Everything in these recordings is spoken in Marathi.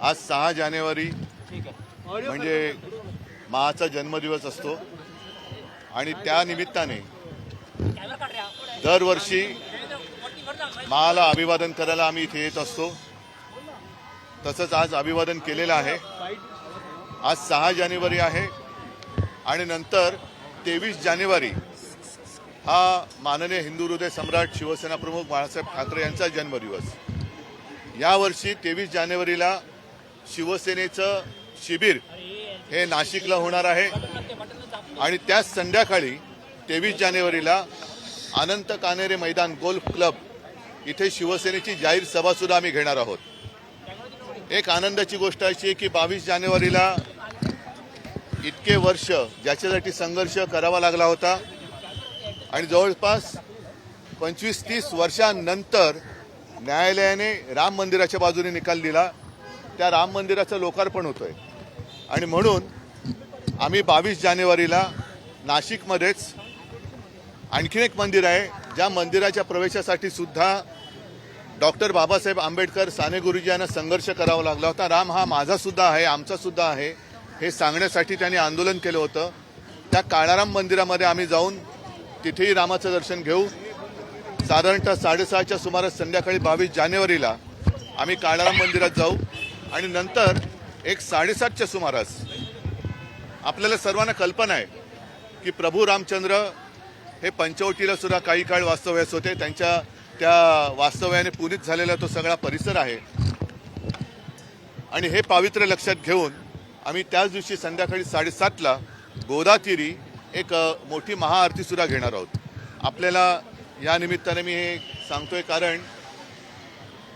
आज सहा जानेवारी म्हणजे महाचा जन्मदिवस असतो. आणि त्या निमित्ताने दरवर्षी महाला अभिवादन करायला आम्ही इथे येत असतो. तसंच आज अभिवादन केलेलं आहे. आज सहा जानेवारी आहे. आणि नंतर तेवीस जानेवारी हा माननीय हिंदू हृदय सम्राट शिवसेना प्रमुख बाळासाहेब ठाकरे यांचा जन्मदिवस. यावर्षी तेवीस जानेवारीला शिवसेनेचं शिबिर हे नाशिकला होणार आहे. आणि त्याच संध्याकाळी तेवीस जानेवारीला अनंत कानेरे मैदान गोल्फ क्लब इथे शिवसेनेची जाहीर सभासुद्धा आम्ही घेणार आहोत. एक आनंदाची गोष्ट अशी आहे की बावीस जानेवारीला इतके वर्ष ज्याच्यासाठी संघर्ष करावा लागला होता आणि जवळपास पंचवीस तीस वर्षांनंतर न्यायालयाने राम मंदिराच्या बाजूने निकाल दिला. त्या राम मंदिराचं लोकार्पण होतंय. आणि म्हणून आम्ही बावीस जानेवारीला नाशिकमध्येच आणखीन एक मंदिर आहे ज्या मंदिराच्या प्रवेशासाठी सुद्धा डॉक्टर बाबासाहेब आंबेडकर साने गुरुजी यांना संघर्ष करावा लागला होता. राम हा माझा सुद्धा आहे आमचा सुद्धा आहे हे सांगण्यासाठी त्यांनी आंदोलन केलं होतं. त्या काळाराम मंदिरामध्ये आम्ही जाऊन तिथेही रामाचं दर्शन घेऊ. साधारणतः साडेसहाच्या सुमारास संध्याकाळी बावीस जानेवारीला आम्ही काळाराम मंदिरात जाऊ. आणि नंतर एक साडेसातच्या सुमारास आपल्याला सर्वांना कल्पना आहे की प्रभू रामचंद्र हे पंचवटीला सुद्धा काही काळ वास्तव्यास होते. त्यांच्या त्या वास्तव्याने पुनीत झालेला तो सगळा परिसर आहे. आणि हे पावित्र्य लक्षात घेऊन आम्ही त्याच दिवशी संध्याकाळी साडेसातला गोदातिरी एक मोठी महाआरतीसुद्धा घेणार आहोत. आपल्याला या निमित्ताने मी हे सांगतोय कारण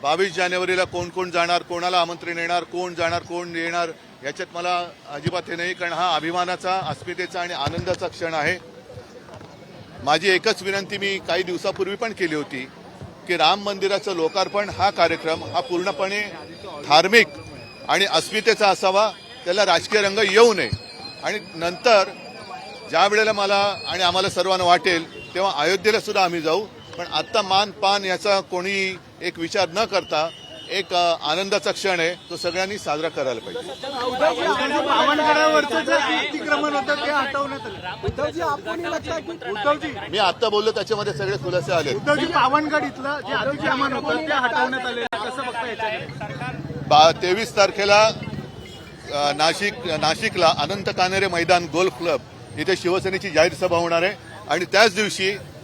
बावीस जानेवारीला कोण कोण जाणार कोणाला आमंत्रण येणार कोण जाणार कोण येणार याच्यात मला अजिबात हे नाही कारण हा अभिमानाचा अस्मितेचा आणि आनंदाचा क्षण आहे. माझी एकच विनंती मी काही दिवसापूर्वी पण केली होती की राम मंदिराचं लोकार्पण हा कार्यक्रम हा पूर्णपणे धार्मिक आणि अस्मितेचा असावा त्याला राजकीय रंग येऊ नये. आणि नंतर ज्या वेळेला मला आणि आम्हाला सर्वांना वाटेल तेव्हा अयोध्येला सुद्धा आम्ही जाऊ. पण आत्ता मान पान याचा कोणी एक विचार न करता एक आनंदाचा क्षण आहे तो सगळ्यांनी साजरा करायला पाहिजे. मी आत्ता बोललो त्याच्यामध्ये सगळे खुलासे आले उद्धवजी पावनगड इथलं जे अतिक्रमण होतं ते हटवण्यात आले कसं बघता याच्याकडे? बा तेवीस तारखेला नाशिक नाशिकला अनंत कानेरे मैदान गोल्फ क्लब इथे शिवसेनेची जाहीर सभा होणार आहे. आणि त्याच दिवशी